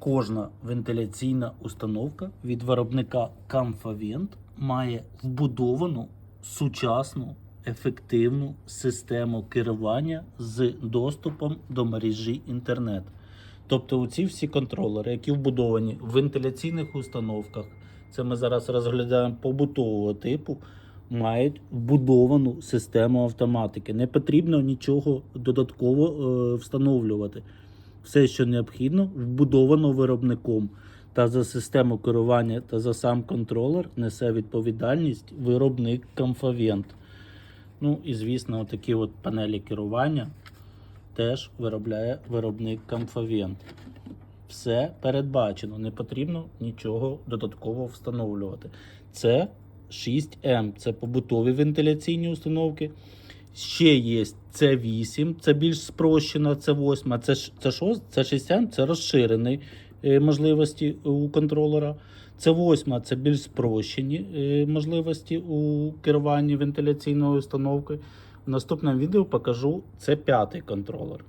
Кожна вентиляційна установка від виробника Comfavent має вбудовану сучасну ефективну систему керування з доступом до мережі інтернет. Тобто ці всі контролери, які вбудовані в вентиляційних установках, це ми зараз розглядаємо побутового типу, мають вбудовану систему автоматики. Не потрібно нічого додатково е, встановлювати. Все, що необхідно, вбудовано виробником. Та за систему керування та за сам контролер несе відповідальність виробник Comfavent. Ну і звісно, такі от панелі керування теж виробляє виробник Comfavent. Все передбачено, не потрібно нічого додатково встановлювати. Це 6М, це побутові вентиляційні установки. Ще є це 8, це більш спрощена, це 8, це це 6, це 6М, це розширені е, можливості у контролера. Це 8, це більш спрощені е, можливості у керуванні вентиляційною установкою. В наступному відео покажу це п'ятий контролер.